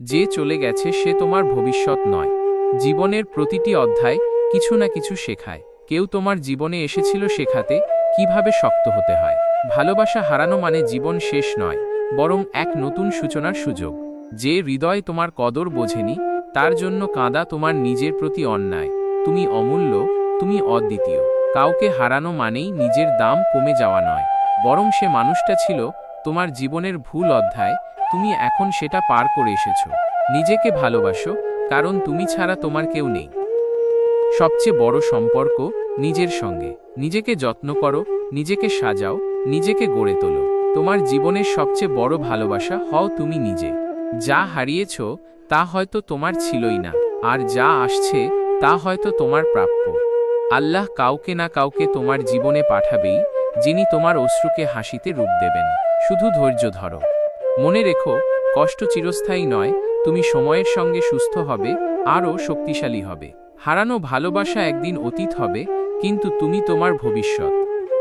যে চলে গেছে সে তোমার ভবিষ্যৎ নয়। জীবনের প্রতিটি অধ্যায় কিছু না কিছু শেখায়। কেউ তোমার জীবনে এসেছিল শেখাতে কীভাবে শক্ত হতে হয়? ভালোবাসা হারানো মানে জীবন শেষ নয়, বরং এক নতুন সূচনার সুযোগ। যে হৃদয় তোমার কদর বোঝেনি, তার জন্য কাঁদা তোমার নিজের প্রতি অন্যায়। তুমি অমূল্য, তুমি অদ্বিতীয়। কাউকে হারানো মানেই নিজের দাম কমে যাওয়া নয়, বরং সে মানুষটা ছিল তোমার জীবনের ভুল অধ্যায় তুমি এখন সেটা পার করে এসেছ। নিজেকে ভালোবাসো, কারণ তুমি ছাড়া তোমার কেউ নেই। সবচেয়ে বড় সম্পর্ক নিজের সঙ্গে। নিজেকে যত্ন করো, নিজেকে সাজাও, নিজেকে গড়ে তোলো। তোমার জীবনের সবচেয়ে বড় ভালোবাসা হও তুমি নিজে। যা হারিয়েছ, তা হয়তো তোমার ছিলই না। আর যা আসছে, তা হয়তো তোমার প্রাপ্য। আল্লাহ কাউকে না কাউকে তোমার জীবনে পাঠাবেই, যিনি তোমার অশ্রুকে হাসিতে রূপ দেবেন। শুধু ধৈর্য ধরো। মনে রেখো, কষ্ট চিরস্থায়ী নয়, তুমি সময়ের সঙ্গে সুস্থ হবে, আরও শক্তিশালী হবে। হারানো ভালোবাসা একদিন অতীত হবে, কিন্তু তুমি তোমার ভবিষ্যৎ।